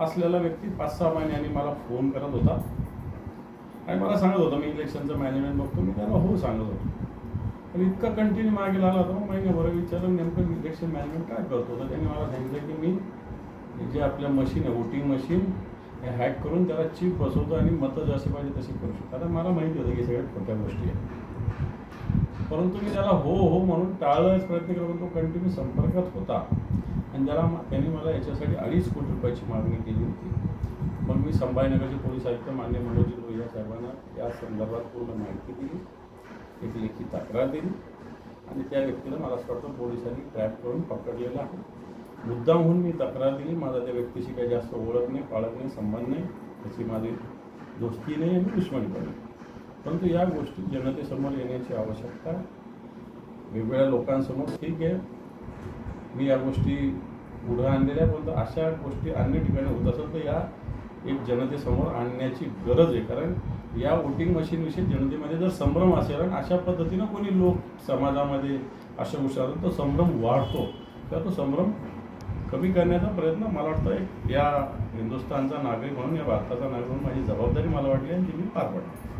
असलेला व्यक्ती पाच सहा महिन्यांनी मला फोन करत होता. आणि मला सांगत होता मी इलेक्शनचं मॅनेजमेंट बघतो मी त्याला हो सांगत होतो. पण इतका कंटिन्यू मागे लागला होता मग महिन्याभर विचारलं नेमकं इलेक्शन मॅनेजमेंट काय करतो? तर त्यांनी मला सांगितलं की मी जे आपल्या मशीन आहे वोटिंग मशीन हे हॅक करून त्याला चीप बसवतो आणि मतं जसे पाहिजे तसे करू शकतो. आता मला माहिती होतं की सगळ्यात खोट्या गोष्टी आहेत. परंतु मी त्याला हो हो म्हणून टाळण्याचा प्रयत्न केला पण तो कंटिन्यू संपर्कात होता. आणि त्याला त्यांनी मला याच्यासाठी अडीच कोटी रुपयाची मागणी केली होती. मग मी संभाजीनगरचे पोलीस आयुक्त मान्य मनोजी लोहिया साहेबांना या संदर्भात पूर्ण माहिती दिली. एक लेखी तक्रार दिली. आणि त्या व्यक्तीला मला असं वाटतं पोलिसांनी ट्रॅप करून पकडलेलं आहे. मुद्दामहून मी तक्रार दिली. माझा त्या व्यक्तीशी काही जास्त ओळख नाही पाळत नाही संबंध नाही. त्याची माझी दोस्ती नाही आणि दुश्मनी पण परंतु या गोष्टी जनतेसमोर येण्याची आवश्यकता वेगवेगळ्या लोकांसमोर ठीक आहे. मी या गोष्टी पुढं आणलेल्या परंतु अशा गोष्टी अन्य ठिकाणी होत असेल तर या एक जनतेसमोर आणण्याची गरज आहे. कारण या वोटिंग मशीनविषयी जनतेमध्ये जर संभ्रम असेल आणि अशा पद्धतीनं कोणी लोक समाजामध्ये अशा गोष्टी असतात तो संभ्रम वाढतो. तर तो संभ्रम कमी करण्याचा प्रयत्न मला वाटतं एक या हिंदुस्थानचा नागरिक म्हणून या भारताचा नागरिक म्हणून माझी जबाबदारी मला वाटली आणि ती मी पार पडली.